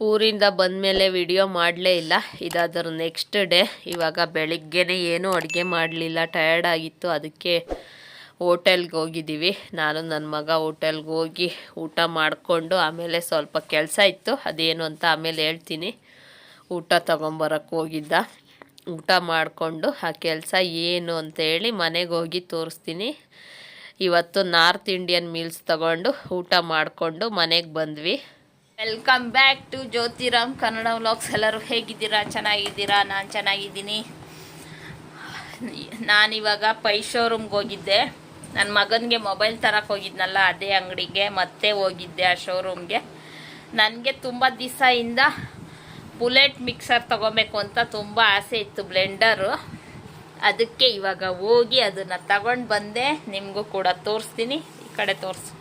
ಊರಿಂದ ಬಂದ ಮೇಲೆ ವಿಡಿಯೋ ಮಾಡಲೇ ಇಲ್ಲ. ಇದಾದ್ರ ನೆಕ್ಸ್ಟ್ ಡೇ ಇವಾಗ ಬೆಳಿಗ್ಗೆನೇ ಏನೂ ಅಡುಗೆ ಮಾಡಲಿಲ್ಲ. ಟಯರ್ಡ್ ಆಗಿತ್ತು. ಅದಕ್ಕೆ ಹೋಟೆಲ್ಗೆ ಹೋಗಿದ್ದೀವಿ. ನಾನು ನನ್ನ ಮಗ ಹೋಟೆಲ್ಗೆ ಹೋಗಿ ಊಟ ಮಾಡಿಕೊಂಡು ಆಮೇಲೆ ಸ್ವಲ್ಪ ಕೆಲಸ ಇತ್ತು. ಅದೇನು ಅಂತ ಆಮೇಲೆ ಹೇಳ್ತೀನಿ. ಊಟ ತೊಗೊಂಬರಕ್ಕೆ ಹೋಗಿದ್ದ. ಊಟ ಮಾಡಿಕೊಂಡು ಆ ಕೆಲಸ ಏನು ಅಂತೇಳಿ ಮನೆಗೆ ಹೋಗಿ ತೋರಿಸ್ತೀನಿ. ಇವತ್ತು ನಾರ್ತ್ ಇಂಡಿಯನ್ ಮೀಲ್ಸ್ ತಗೊಂಡು ಊಟ ಮಾಡಿಕೊಂಡು ಮನೆಗೆ ಬಂದ್ವಿ. Welcome back to Jyothiram Kannada vlogs ಎಲ್ಲರೂ ಹೇಗಿದ್ದೀರಾ? ಚೆನ್ನಾಗಿದ್ದೀರಾ? ನಾನು ಚೆನ್ನಾಗಿದ್ದೀನಿ. ನಾನಿವಾಗ ಪೈ ಶೋರೂಮ್ಗೆ ಹೋಗಿದ್ದೆ. ನನ್ನ ಮಗನಿಗೆ ಮೊಬೈಲ್ ತರಕ್ಕೆ ಹೋಗಿದ್ನಲ್ಲ, ಅದೇ ಅಂಗಡಿಗೆ, ಮತ್ತೆ ಹೋಗಿದ್ದೆ ಆ ಶೋರೂಮ್ಗೆ ನನಗೆ ತುಂಬ ದಿವಸದಿಂದ ಬುಲೆಟ್ ಮಿಕ್ಸರ್ ತಗೋಬೇಕು ಅಂತ ತುಂಬ ಆಸೆ ಇತ್ತು ಬ್ಲೆಂಡರು. ಅದಕ್ಕೆ ಇವಾಗ ಹೋಗಿ ಅದನ್ನು ತಗೊಂಡು ಬಂದೆ. ನಿಮಗೂ ಕೂಡ ತೋರಿಸ್ತೀನಿ. ಈ ಕಡೆ ತೋರಿಸು.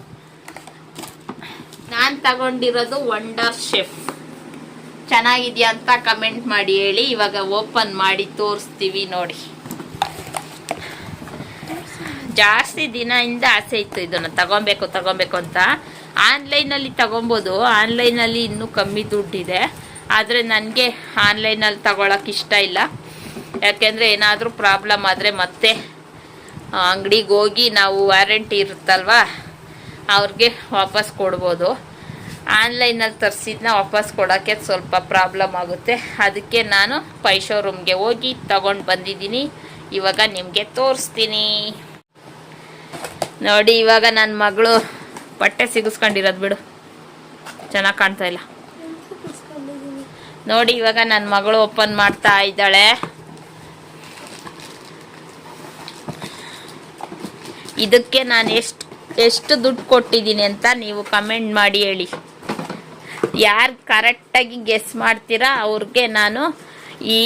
ನಾನು ತಗೊಂಡಿರೋದು ವಂಡರ್ ಶೆಫ್ ಚೆನ್ನಾಗಿದೆಯಾ ಅಂತ ಕಮೆಂಟ್ ಮಾಡಿ ಹೇಳಿ, ಇವಾಗ ಓಪನ್ ಮಾಡಿ ತೋರಿಸ್ತೀವಿ ನೋಡಿ. ಜಾಸ್ತಿ ದಿನದಿಂದ ಆಸೆ ಇತ್ತು ಇದನ್ನು ತಗೊಬೇಕು ತಗೊಬೇಕು ಅಂತ. ಆನ್ಲೈನಲ್ಲಿ ತಗೊಬೋದು ಆನ್ಲೈನಲ್ಲಿ ಇನ್ನೂ ಕಮ್ಮಿ ದುಡ್ಡಿದೆ. ಆದರೆ ನನಗೆ ಆನ್ಲೈನಲ್ಲಿ ತಗೊಳಕ್ಕೆ ಇಷ್ಟ ಇಲ್ಲ. ಯಾಕೆಂದರೆ ಏನಾದರೂ ಪ್ರಾಬ್ಲಮ್ ಆದರೆ ಮತ್ತೆ ಅಂಗಡಿಗೆ ಹೋಗಿ ನಾವು ವ್ಯಾರಂಟಿ ಇರುತ್ತಲ್ವ? ಅವ್ರಿಗೆ ವಾಪಸ್ ಕೊಡ್ಬೋದು. ಆನ್ಲೈನಲ್ಲಿ ತರಿಸಿದ್ನ ವಾಪಸ್ ಕೊಡೋಕ್ಕೆ ಸ್ವಲ್ಪ ಪ್ರಾಬ್ಲಮ್ ಆಗುತ್ತೆ. ಅದಕ್ಕೆ ನಾನು ಪೈ ಶೋರೂಮ್ಗೆ ಹೋಗಿ ತಗೊಂಡು ಬಂದಿದ್ದೀನಿ. ಇವಾಗ ನಿಮಗೆ ತೋರಿಸ್ತೀನಿ. ನೋಡಿ, ಇವಾಗ ನನ್ನ ಮಗಳು ಬಟ್ಟೆ ಸಿಗಿಸ್ಕೊಂಡಿರೋದು ಬಿಡು. ಚೆನ್ನಾಗಿ ಕಾಣ್ತಾ ಇಲ್ಲ. ನೋಡಿ, ಇವಾಗ ನನ್ನ ಮಗಳು ಓಪನ್ ಮಾಡ್ತಾ ಇದ್ದಾಳೆ. ಇದಕ್ಕೆ ನಾನು ಎಷ್ಟು ಎಷ್ಟು ದುಡ್ಡು ಕೊಟ್ಟಿದ್ದೀನಿ ಅಂತ ನೀವು ಕಮೆಂಟ್ ಮಾಡಿ ಹೇಳಿ. ಯಾರು ಕರೆಕ್ಟಾಗಿ ಗೆಸ್ ಮಾಡ್ತೀರಾ ಅವ್ರಿಗೆ ನಾನು ಈ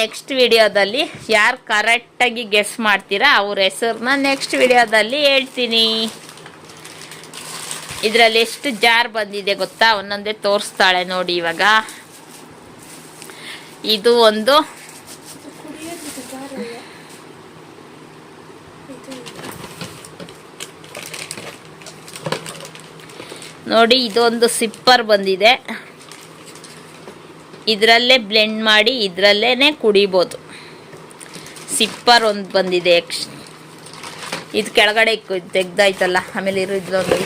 ನೆಕ್ಸ್ಟ್ ವಿಡಿಯೋದಲ್ಲಿ ಯಾರು ಕರೆಕ್ಟಾಗಿ ಗೆಸ್ ಮಾಡ್ತೀರಾ ಅವ್ರ ಹೆಸರನ್ನ ನೆಕ್ಸ್ಟ್ ವಿಡಿಯೋದಲ್ಲಿ ಹೇಳ್ತೀನಿ. ಇದರಲ್ಲಿ ಎಷ್ಟು ಜಾರ್ ಬಂದಿದೆ ಗೊತ್ತಾ? ಒಂದೊಂದೇ ತೋರಿಸ್ತಾಳೆ ನೋಡಿ ಇವಾಗ. ಇದು ಒಂದು ನೋಡಿ, ಇದೊಂದು ಸಿಪ್ಪರ್ ಬಂದಿದೆ. ಇದರಲ್ಲೇ ಬ್ಲೆಂಡ್ ಮಾಡಿ ಇದರಲ್ಲೇ ಕುಡಿಬೋದು. ಸಿಪ್ಪರ್ ಒಂದು ಬಂದಿದೆ ಎಕ್ಸ್ ಇದು ಕೆಳಗಡೆ ತೆಗ್ದಾಯ್ತಲ್ಲ, ಆಮೇಲೆ ಇರೋ ಇದ್ರೊಂದು.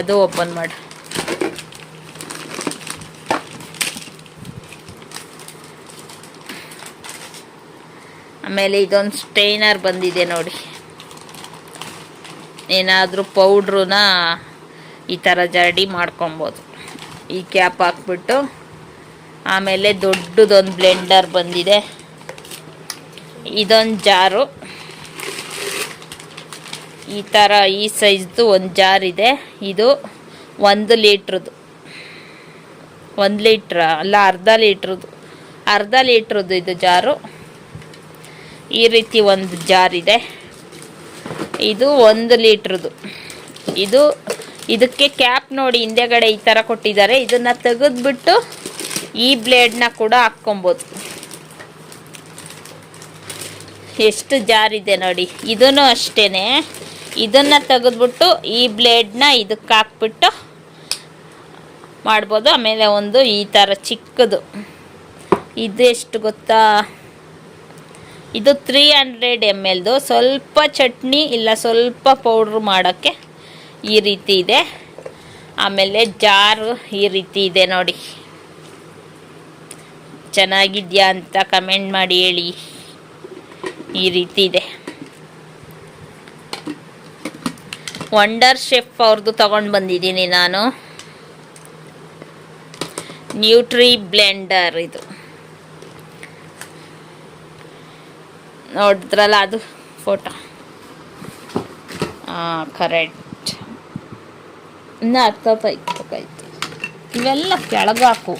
ಅದು ಓಪನ್ ಮಾಡಿ. ಆಮೇಲೆ ಇದೊಂದು ಸ್ಟೈನರ್ ಬಂದಿದೆ ನೋಡಿ. ಏನಾದರೂ ಪೌಡ್ರನ್ನ ಈ ಥರ ಜರಡಿ ಮಾಡ್ಕೊಬೋದು. ಈ ಕ್ಯಾಪ್ ಹಾಕ್ಬಿಟ್ಟು ಆಮೇಲೆ ದೊಡ್ಡದೊಂದು ಬ್ಲೆಂಡರ್ ಬಂದಿದೆ. ಇದೊಂದು ಜಾರು. ಈ ಥರ ಈ ಸೈಜ್ದು ಒಂದು ಜಾರ್ ಇದೆ ಇದು ಒಂದು ಲೀಟ್ರದ್ದು. ಒಂದು ಲೀಟ್ರ ಅಲ್ಲ, ಅರ್ಧ ಲೀಟ್ರದ್ದು. ಅರ್ಧ ಲೀಟ್ರದ್ದು ಇದು ಜಾರು. ಈ ರೀತಿ ಒಂದು ಜಾರ್ ಇದೆ ಒಂದು ಲೀಟ್ರದ್ದು ಇದು ಇದಕ್ಕೆ ಕ್ಯಾಪ್ ನೋಡಿ ಹಿಂದೆಗಡೆ ಈ ಥರ ಕೊಟ್ಟಿದ್ದಾರೆ. ಇದನ್ನು ತೆಗೆದ್ಬಿಟ್ಟು ಈ ಬ್ಲೇಡ್ನ ಕೂಡ ಹಾಕ್ಕೊಬೋದು. ಎಷ್ಟು ಜಾರಿದೆ ನೋಡಿ. ಇದೂ ಅಷ್ಟೇ ಇದನ್ನು ತೆಗೆದ್ಬಿಟ್ಟು ಈ ಬ್ಲೇಡ್ನ ಇದಕ್ಕೆ ಹಾಕ್ಬಿಟ್ಟು ಮಾಡ್ಬೋದು. ಆಮೇಲೆ ಒಂದು ಈ ಥರ ಚಿಕ್ಕದು. ಇದು ಎಷ್ಟು ಗೊತ್ತಾ? ಇದು ತ್ರೀ ಹಂಡ್ರೆಡ್ ಎಂ ಎಲ್ದು ಸ್ವಲ್ಪ ಚಟ್ನಿ ಇಲ್ಲ, ಸ್ವಲ್ಪ ಪೌಡ್ರ್ ಮಾಡೋಕ್ಕೆ ಈ ರೀತಿ ಇದೆ. ಆಮೇಲೆ ಜಾರು ಈ ರೀತಿ ಇದೆ ನೋಡಿ. ಚೆನ್ನಾಗಿದೆಯಾ ಅಂತ ಕಮೆಂಟ್ ಮಾಡಿ ಹೇಳಿ. ಈ ರೀತಿ ಇದೆ. ವಂಡರ್ ಶೆಫ್ ಅವ್ರದ್ದು ತಗೊಂಡು ಬಂದಿದ್ದೀನಿ ನಾನು. ನ್ಯೂಟ್ರಿ ಬ್ಲೆಂಡರ್ ಇದು. ನೋಡಿದ್ರಲ್ಲ ಅದು ಫೋಟೋ. ಹಾಂ ಕರೆಕ್ಟ್ ಇನ್ನು ಹತ್ತತ್ತು ಇಪ್ಪತ್ತೈತೆ ಇವೆಲ್ಲ ಕೆಳಗಾಕು.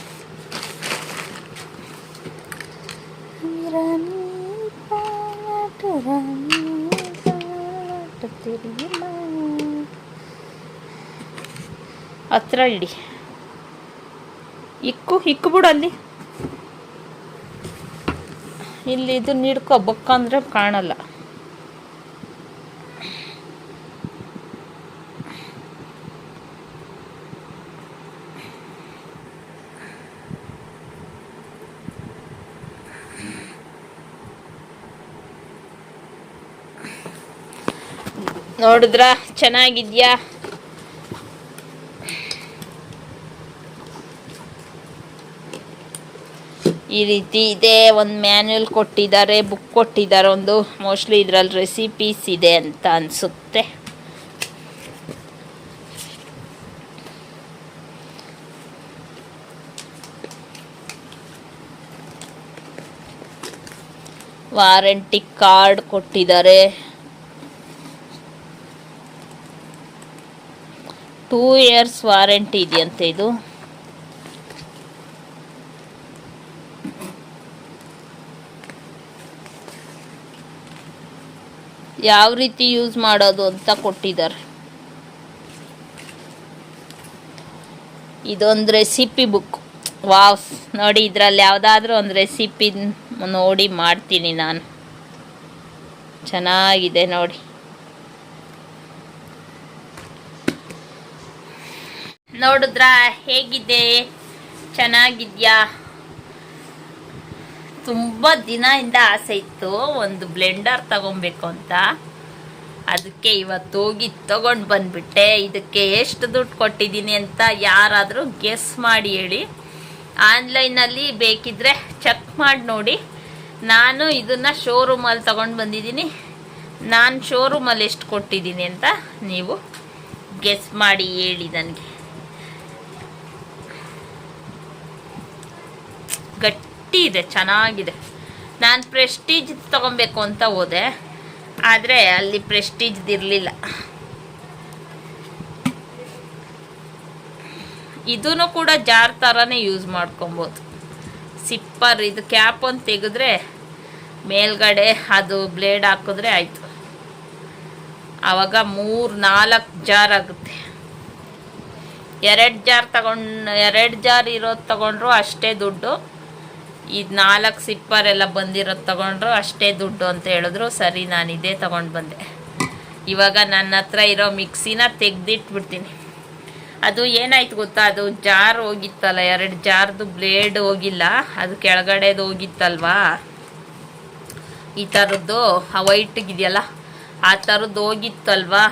ಹತ್ರ ಇಡಿ. ಇಕ್ಕು ಇಕ್ಕು ಬಿಡು ಅಲ್ಲಿ. ಇಲ್ಲಿ ಇದನ್ನ ಬೊಕ್ಕ ಅಂದರೆ ಕಾಣಲ್ಲ. ನೋಡಿದ್ರಾ? ಚೆನ್ನಾಗಿದ್ಯಾ? ಈ ರೀತಿ ಇದೆ. ಒಂದು ಮ್ಯಾನ್ಯಲ್ ಕೊಟ್ಟಿದ್ದಾರೆ ಬುಕ್ ಕೊಟ್ಟಿದ್ದಾರೆ. ಒಂದು ಮೋಸ್ಟ್ಲಿ ಇದರಲ್ಲಿ ರೆಸಿಪೀಸ್ ಇದೆ ಅಂತ ಅನಿಸುತ್ತೆ. ವಾರಂಟಿ ಕಾರ್ಡ್ ಕೊಟ್ಟಿದ್ದಾರೆ. ಟೂ ಇಯರ್ಸ್ ವಾರಂಟಿ ಇದೆಯಂತೆ ಇದು. ಯಾವ ರೀತಿ ಯೂಸ್ ಮಾಡೋದು ಅಂತ ಕೊಟ್ಟಿದ್ದಾರೆ. ಇದೊಂದು ರೆಸಿಪಿ ಬುಕ್ ವಾವ್, ನೋಡಿ ಇದರಲ್ಲಿ ಯಾವುದಾದ್ರೂ ಒಂದು ರೆಸಿಪಿ ನೋಡಿ ಮಾಡ್ತೀನಿ ನಾನು. ಚೆನ್ನಾಗಿದೆ ನೋಡಿ. ನೋಡಿದ್ರಾ, ಹೇಗಿದೆ? ಚೆನ್ನಾಗಿದ್ಯಾ? ತುಂಬ ದಿನದಿಂದ ಆಸೆ ಇತ್ತು, ಒಂದು ಬ್ಲೆಂಡರ್ ತಗೊಬೇಕು ಅಂತ. ಅದಕ್ಕೆ ಇವತ್ತು ಹೋಗಿ ತಗೊಂಡು ಬಂದ್ಬಿಟ್ಟೆ. ಇದಕ್ಕೆ ಎಷ್ಟು ದುಡ್ಡು ಕೊಟ್ಟಿದ್ದೀನಿ ಅಂತ ಯಾರಾದರೂ ಗೆಸ್ ಮಾಡಿ ಹೇಳಿ. ಆನ್ಲೈನಲ್ಲಿ ಬೇಕಿದ್ರೆ ಚೆಕ್ ಮಾಡಿ ನೋಡಿ. ನಾನು ಇದನ್ನು ಶೋರೂಮಲ್ಲಿ ತಗೊಂಡು ಬಂದಿದ್ದೀನಿ. ನಾನು ಶೋರೂಮಲ್ಲಿ ಎಷ್ಟು ಕೊಟ್ಟಿದ್ದೀನಿ ಅಂತ ನೀವು ಗೆಸ್ ಮಾಡಿ ಹೇಳಿ ನನಗೆ. ಗಟ್ಟಿ ಇದೆ, ಚೆನ್ನಾಗಿದೆ. ನಾನು ಪ್ರೆಸ್ಟೀಜ್ ತೊಗೊಬೇಕು ಅಂತ ಹೋದೆ, ಆದರೆ ಅಲ್ಲಿ ಪ್ರೆಸ್ಟೀಜ್ದು ಇರಲಿಲ್ಲ. ಇದೂ ಕೂಡ ಜಾರ್ ಥರನೇ ಯೂಸ್ ಮಾಡ್ಕೊಬೋದು. ಸಿಪ್ಪರ್ ಇದು ಕ್ಯಾಪ್ ಒಂದು ತೆಗೆದ್ರೆ ಮೇಲ್ಗಡೆ ಅದು ಬ್ಲೇಡ್ ಹಾಕಿದ್ರೆ ಆಯಿತು. ಆವಾಗ ಮೂರು, ನಾಲ್ಕು ಜಾರ್ ಆಗುತ್ತೆ. ಎರಡು ಜಾರ್ ತಗೊಂಡು, ಎರಡು ಜಾರ್ ಇರೋದು ತಗೊಂಡ್ರು ಅಷ್ಟೇ ದುಡ್ಡು. ಇದು ನಾಲ್ಕು ಸಿಪ್ಪರ್ ಎಲ್ಲ ಬಂದಿರೋದು ತಗೊಂಡ್ರು ಅಷ್ಟೇ ದುಡ್ಡು ಅಂತ ಹೇಳಿದ್ರು. ಸರಿ, ನಾನು ಇದೇ ತೊಗೊಂಡು ಬಂದೆ. ಇವಾಗ ನನ್ನ ಹತ್ರ ಇರೋ ಮಿಕ್ಸಿನ ತೆಗ್ದಿಟ್ಬಿಡ್ತೀನಿ. ಅದು ಏನಾಯ್ತು ಗೊತ್ತಾ? ಅದು ಜಾರ್ ಹೋಗಿತ್ತಲ್ಲ, ಎರಡು ಜಾರ್ದು ಬ್ಲೇಡ್ ಹೋಗಿಲ್ಲ. ಅದು ಕೆಳಗಡೆದು ಹೋಗಿತ್ತಲ್ವಾ? ಈ ಥರದ್ದು ಆ ವೈಟ್ಗಿದೆಯಲ್ಲ, ಆ ಥರದ್ದು ಹೋಗಿತ್ತಲ್ವಾ?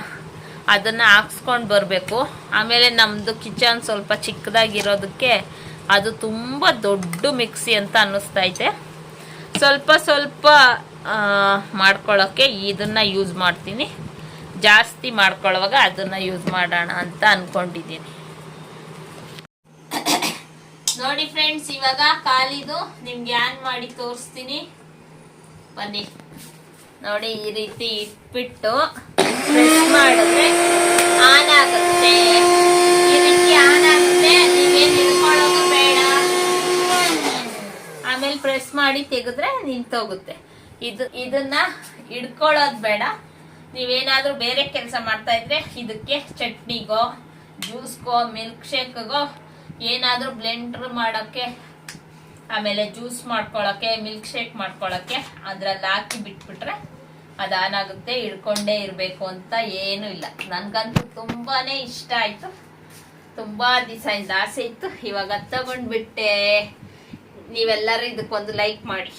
ಅದನ್ನು ಹಾಕ್ಸ್ಕೊಂಡು ಬರಬೇಕು. ಆಮೇಲೆ ನಮ್ಮದು ಕಿಚನ್ ಸ್ವಲ್ಪ ಚಿಕ್ಕದಾಗಿರೋದಕ್ಕೆ ಅದು ತುಂಬ ದೊಡ್ಡ ಮಿಕ್ಸಿ ಅಂತ ಅನ್ನಿಸ್ತೈತೆ. ಸ್ವಲ್ಪ ಸ್ವಲ್ಪ ಮಾಡ್ಕೊಳ್ಳೋಕ್ಕೆ ಇದನ್ನು ಯೂಸ್ ಮಾಡ್ತೀನಿ. ಜಾಸ್ತಿ ಮಾಡ್ಕೊಳ್ಳುವಾಗ ಅದನ್ನು ಯೂಸ್ ಮಾಡೋಣ ಅಂತ ಅಂದ್ಕೊಂಡಿದ್ದೀನಿ ನೋಡಿ ಫ್ರೆಂಡ್ಸ್ ಇವಾಗ ಕಾಲಿದು ನಿಮ್ಗೆ ಆನ್ ಮಾಡಿ ತೋರಿಸ್ತೀನಿ. ಬನ್ನಿ. ನೋಡಿ ಈ ರೀತಿ ಇಟ್ಬಿಟ್ಟು ಪ್ರೆಸ್ ಮಾಡಿದ್ರೆ ಆನ್ ಆಗುತ್ತೆ ಈ ರೀತಿ ಆನ್ ಆಗುತ್ತೆ ನೀವೇನು ಹಿಡ್ಕೊಳ್ಳೋದು ಬೇಡ ಆಮೇಲೆ ಪ್ರೆಸ್ ಮಾಡಿ ತೆಗೆದ್ರೆ ನಿಂತೋಗುತ್ತೆ ಇದು, ಇದನ್ನ ಹಿಡ್ಕೊಳ್ಳೋದು ಬೇಡ. ನೀವೇನಾದ್ರೂ ಬೇರೆ ಕೆಲಸ ಮಾಡ್ತಾ ಇದ್ರೆ ಇದಕ್ಕೆ ಚಟ್ನಿಗೋ ಜ್ಯೂಸ್ಗೋ ಮಿಲ್ಕ್ ಶೇಕ್ಗೋ ಏನಾದ್ರೂ ಬ್ಲೆಂಡರ್ ಮಾಡೋಕ್ಕೆ, ಆಮೇಲೆ ಜ್ಯೂಸ್ ಮಾಡ್ಕೊಳಕ್ಕೆ ಮಿಲ್ಕ್ ಶೇಕ್ ಮಾಡ್ಕೊಳಕ್ಕೆ ಅದ್ರಲ್ಲಿ ಹಾಕಿ ಬಿಟ್ಬಿಟ್ರೆ ಅದು ಆನ್ ಆಗುತ್ತೆ, ಹಿಡ್ಕೊಂಡೇ ಇರಬೇಕು ಅಂತ ಏನೂ ಇಲ್ಲ. ನನಗಂತೂ ತುಂಬಾನೇ ಇಷ್ಟ ಆಯ್ತು. ತುಂಬಾ ಇಂದ ಆಸೆ ಇತ್ತು. ಇವಾಗ ತಗೊಂಡ್ಬಿಟ್ಟೆ. ನೀವೆಲ್ಲರೂ ಇದಕ್ಕೊಂದು ಲೈಕ್ ಮಾಡಿ.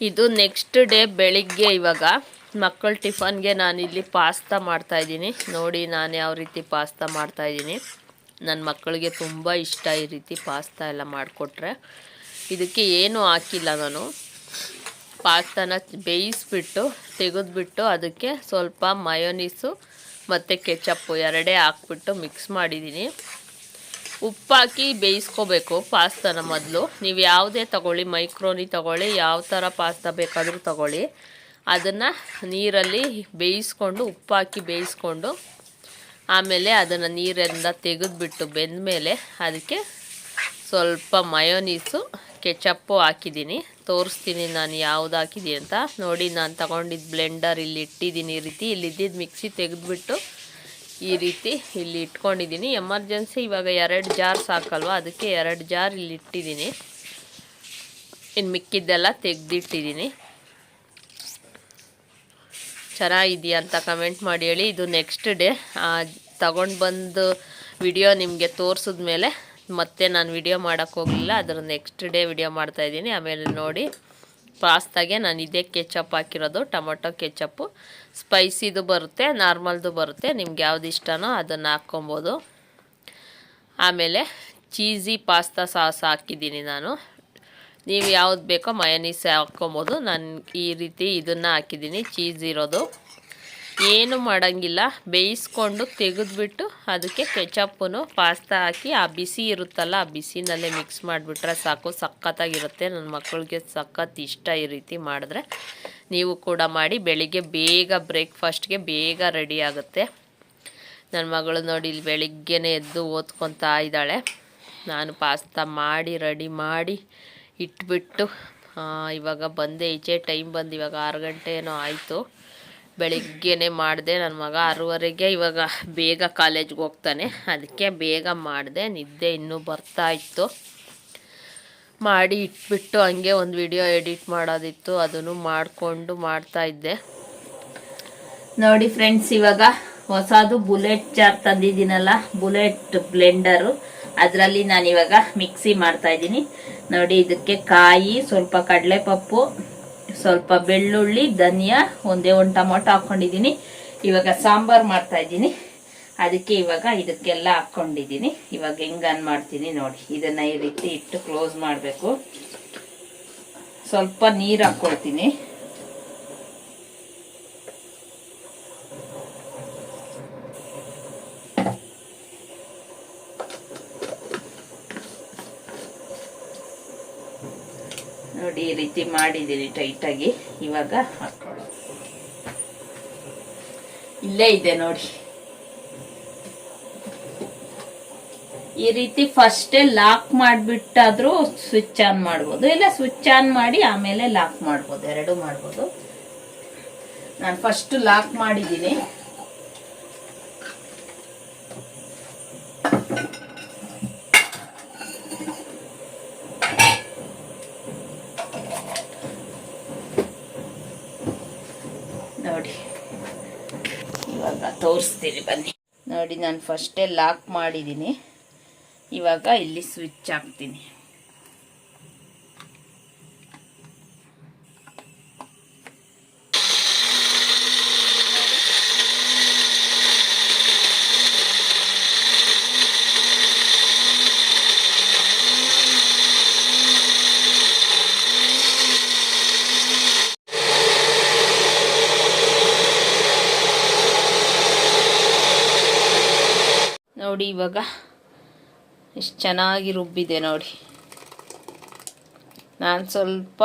ಇದು ನೆಕ್ಸ್ಟ್ ಡೇ ಬೆಳಿಗ್ಗೆ ಇವಾಗ ಮಕ್ಕಳ ಟಿಫನ್ಗೆ ನಾನಿಲ್ಲಿ ಪಾಸ್ತಾ ಮಾಡ್ತಾ ಇದ್ದೀನಿ. ನೋಡಿ ನಾನು ಯಾವ ರೀತಿ ಪಾಸ್ತಾ ಮಾಡ್ತಾ ಇದ್ದೀನಿ. ನನ್ನ ಮಕ್ಕಳಿಗೆ ತುಂಬ ಇಷ್ಟ ಈ ರೀತಿ ಪಾಸ್ತಾ ಎಲ್ಲ ಮಾಡಿಕೊಟ್ರೆ. ಇದಕ್ಕೆ ಏನೂ ಹಾಕಿಲ್ಲ ನಾನು. ಪಾಸ್ತಾನ ಬೇಯಿಸ್ಬಿಟ್ಟು, ತೆಗೆದ್ಬಿಟ್ಟು ಅದಕ್ಕೆ ಸ್ವಲ್ಪ ಮಯೋನೀಸು ಮತ್ತು ಕೆಚಪ್ಪು ಎರಡೇ ಹಾಕ್ಬಿಟ್ಟು ಮಿಕ್ಸ್ ಮಾಡಿದ್ದೀನಿ. ಉಪ್ಪಾಕಿ ಬೇಯಿಸ್ಕೋಬೇಕು, ಪಾಸ್ತಾನ ಮೊದಲು. ನೀವು ಯಾವುದೇ ತಗೊಳ್ಳಿ, ಮೈಕ್ರೋನಿ ತಗೊಳ್ಳಿ, ಯಾವ ಥರ ಪಾಸ್ತಾ ಬೇಕಾದರೂ ತಗೊಳ್ಳಿ. ಅದನ್ನು ನೀರಲ್ಲಿ ಬೇಯಿಸ್ಕೊಂಡು, ಉಪ್ಪಾಕಿ ಬೇಯಿಸ್ಕೊಂಡು, ಆಮೇಲೆ ಅದನ್ನು ನೀರಿಂದ ತೆಗೆದುಬಿಟ್ಟು ಬೆಂದಮೇಲೆ ಅದಕ್ಕೆ ಸ್ವಲ್ಪ ಮಯೋನೀಸು, ಕೆಚಪ್ಪು ಹಾಕಿದ್ದೀನಿ. ತೋರಿಸ್ತೀನಿ ನಾನು ಯಾವ್ದು ಹಾಕಿದ್ದೀನಿ ಅಂತ. ನೋಡಿ, ನಾನು ತಗೊಂಡಿದ್ದು ಬ್ಲೆಂಡರ್ ಇಲ್ಲಿ ಇಟ್ಟಿದ್ದೀನಿ. ಈ ರೀತಿ ಇಲ್ಲಿ ಇದ್ದಿದ್ದು ಮಿಕ್ಸಿ ತೆಗೆದುಬಿಟ್ಟು ಈ ರೀತಿ ಇಲ್ಲಿ ಇಟ್ಕೊಂಡಿದ್ದೀನಿ. ಎಮರ್ಜೆನ್ಸಿ ಇವಾಗ ಎರಡು ಜಾರ್ ಸಾಕಲ್ವ? ಅದಕ್ಕೆ ಎರಡು ಜಾರ್ ಇಲ್ಲಿ ಇಟ್ಟಿದ್ದೀನಿ. ಇನ್ನು ಮಿಕ್ಕಿದ್ದೆಲ್ಲ ತೆಗೆದಿಟ್ಟಿದ್ದೀನಿ. ಚೆನ್ನಾಗಿದೆಯಾ ಅಂತ ಕಮೆಂಟ್ ಮಾಡಿ ಹೇಳಿ. ಇದು ನೆಕ್ಸ್ಟ್ ಡೇ ತಗೊಂಡು ಬಂದು ವಿಡಿಯೋ ನಿಮಗೆ ತೋರಿಸಿದ ಮೇಲೆ ಮತ್ತೆ ನಾನು ವಿಡಿಯೋ ಮಾಡೋಕ್ಕೋಗಲಿಲ್ಲ ಅದರ ನೆಕ್ಸ್ಟ್ ಡೇ ವಿಡಿಯೋ ಮಾಡ್ತಾಯಿದ್ದೀನಿ ಆಮೇಲೆ ನೋಡಿ. ಪಾಸ್ತಾಗೆ ನಾನು ಇದೇ ಕೆಚಪ್ ಹಾಕಿರೋದು, ಟೊಮೊಟೊ ಕೆಚಪ್ಪು. ಸ್ಪೈಸಿದು ಬರುತ್ತೆ, ನಾರ್ಮಲ್ದು ಬರುತ್ತೆ, ನಿಮ್ಗೆ ಯಾವ್ದು ಇಷ್ಟನೋ ಅದನ್ನು ಹಾಕ್ಕೊಬೋದು. ಆಮೇಲೆ ಚೀಸಿ ಪಾಸ್ತಾ ಸಾಸ್ ಹಾಕಿದ್ದೀನಿ ನಾನು. ನೀವು ಯಾವ್ದು ಬೇಕೋ ಮಯನೀಸ್ ಹಾಕ್ಕೊಬೋದು. ನಾನು ಈ ರೀತಿ ಇದನ್ನು ಹಾಕಿದ್ದೀನಿ, ಚೀಸ್ ಇರೋದು. ಏನು ಮಾಡೋಂಗಿಲ್ಲ. ಬೇಯಿಸ್ಕೊಂಡು ತೆಗೆದ್ಬಿಟ್ಟು ಅದಕ್ಕೆ ಕೆಚಪ್ಪು ಪಾಸ್ತಾ ಹಾಕಿ, ಆ ಬಿಸಿ ಇರುತ್ತಲ್ಲ, ಆ ಬಿಸಿನಲ್ಲೇ ಮಿಕ್ಸ್ ಮಾಡಿಬಿಟ್ರೆ ಸಾಕು. ಸಖತ್ತಾಗಿರುತ್ತೆ. ನನ್ನ ಮಕ್ಕಳಿಗೆ ಸಖತ್ ಇಷ್ಟ ಈ ರೀತಿ ಮಾಡಿದ್ರೆ ನೀವು ಕೂಡ ಮಾಡಿ. ಬೆಳಿಗ್ಗೆ ಬೇಗ ಬ್ರೇಕ್ಫಾಸ್ಟ್ಗೆ ಬೇಗ ರೆಡಿ ಆಗುತ್ತೆ. ನನ್ನ ಮಗಳು ನೋಡಿ ಇಲ್ಲಿ ಬೆಳಿಗ್ಗೆನೇ ಎದ್ದು ಓದ್ಕೊತಾ ಇದ್ದಾಳೆ. ನಾನು ಪಾಸ್ತಾ ಮಾಡಿ, ರೆಡಿ ಮಾಡಿ ಇಟ್ಬಿಟ್ಟು ಇವಾಗ ಬಂದೆ ಈಚೆ, ಟೈಮ್ ಬಂದು ಇವಾಗ ಆರು ಗಂಟೆ ಏನೋ ಆಯಿತು. ಬೆಳಿಗ್ಗೆನೆ ಮಾಡಿದೆ ನನ್ನ ಮಗ ಆರೂವರೆಗೆ ಇವಾಗ ಬೇಗ ಕಾಲೇಜ್ಗೆ ಹೋಗ್ತಾನೆ. ಅದಕ್ಕೆ ಬೇಗ ಮಾಡಿದೆ, ನಿದ್ದೆ ಇನ್ನೂ ಬರ್ತಾ ಇತ್ತು. ಮಾಡಿ ಇಟ್ಬಿಟ್ಟು ಹಂಗೆ ಒಂದು ವಿಡಿಯೋ ಎಡಿಟ್ ಮಾಡೋದಿತ್ತು, ಅದನ್ನು ಮಾಡಿಕೊಂಡು ಮಾಡ್ತಾ ಇದ್ದೆ. ನೋಡಿ ಫ್ರೆಂಡ್ಸ್ ಇವಾಗ ಹೊಸದು ಬುಲೆಟ್ ಚಾರ್ ತಂದಿದ್ದೀನಲ್ಲ, ಬುಲೆಟ್ ಬ್ಲೆಂಡರು. ಅದರಲ್ಲಿ ನಾನು ಇವಾಗ ಮಿಕ್ಸಿ ಮಾಡ್ತಾ ಇದ್ದೀನಿ. ನೋಡಿ, ಇದಕ್ಕೆ ಕಾಯಿ, ಸ್ವಲ್ಪ ಕಡಲೆಪಪ್ಪು ಸ್ವಲ್ಪ ಬೆಳ್ಳುಳ್ಳಿ, ಧನಿಯಾ, ಒಂದೇ ಒಂದು ಟೊಮೊಟೊ ಹಾಕೊಂಡಿದ್ದೀನಿ. ಇವಾಗ ಸಾಂಬಾರ್ ಮಾಡ್ತಾ ಇದ್ದೀನಿ. ಅದಕ್ಕೆ ಇವಾಗ ಇದಕ್ಕೆಲ್ಲ ಹಾಕ್ಕೊಂಡಿದ್ದೀನಿ ಇವಾಗ ಹೆಂಗ್ ಅನ್ ಮಾಡ್ತೀನಿ ನೋಡಿ. ಇದನ್ನ ಈ ರೀತಿ ಇಟ್ಟು ಕ್ಲೋಸ್ ಮಾಡಬೇಕು. ಸ್ವಲ್ಪ ನೀರು ಹಾಕ್ಕೊಳ್ತೀನಿ ನೋಡಿ ಈ ರೀತಿ ಮಾಡಿದ್ದೀನಿ ಟೈಟಾಗಿ ಇವಾಗ ಇಲ್ಲೇ ಇದೆ ನೋಡಿ. ಈ ರೀತಿ ಫಸ್ಟೇ ಲಾಕ್ ಮಾಡಿಬಿಟ್ಟಾದ್ರೂ ಸ್ವಿಚ್ ಆನ್ ಮಾಡ್ಬೋದು. ಇಲ್ಲ ಸ್ವಿಚ್ ಆನ್ ಮಾಡಿ ಆಮೇಲೆ ಲಾಕ್ ಮಾಡ್ಬೋದು. ಎರಡು ಮಾಡ್ಬೋದು. ನಾನು ಫಸ್ಟ್ ಲಾಕ್ ಮಾಡಿದ್ದೀನಿ ನೋಡಿ ಇವಾಗ ತೋರಿಸ್ತೀನಿ ಬನ್ನಿ. ನೋಡಿ ನಾನು ಫಸ್ಟೇ ಲಾಕ್ ಮಾಡಿದ್ದೀನಿ ಇವಾಗ ಇಲ್ಲಿ ಸ್ವಿಚ್ ಹಾಕ್ತೀನಿ. ನೋಡಿ ಇವಾಗ. ಎಷ್ಟು ಚೆನ್ನಾಗಿ ರುಬ್ಬಿದೆ ನೋಡಿ. ನಾನು ಸ್ವಲ್ಪ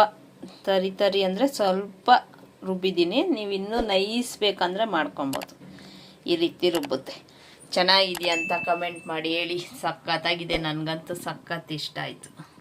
ತರಿ ತರಿ ಅಂದರೆ ಸ್ವಲ್ಪ ರುಬ್ಬಿದ್ದೀನಿ. ನೀವು ಇನ್ನೂ ನೈಸ್ ಮಾಡ್ಕೊಬೋದು. ಈ ರೀತಿ ರುಬ್ಬುತ್ತೆ. ಚೆನ್ನಾಗಿದೆಯಾ ಅಂತ ಕಮೆಂಟ್ ಮಾಡಿ ಹೇಳಿ. ಸಖತ್ತಾಗಿದೆ. ನನಗಂತೂ ಸಖತ್ ಇಷ್ಟ ಆಯಿತು.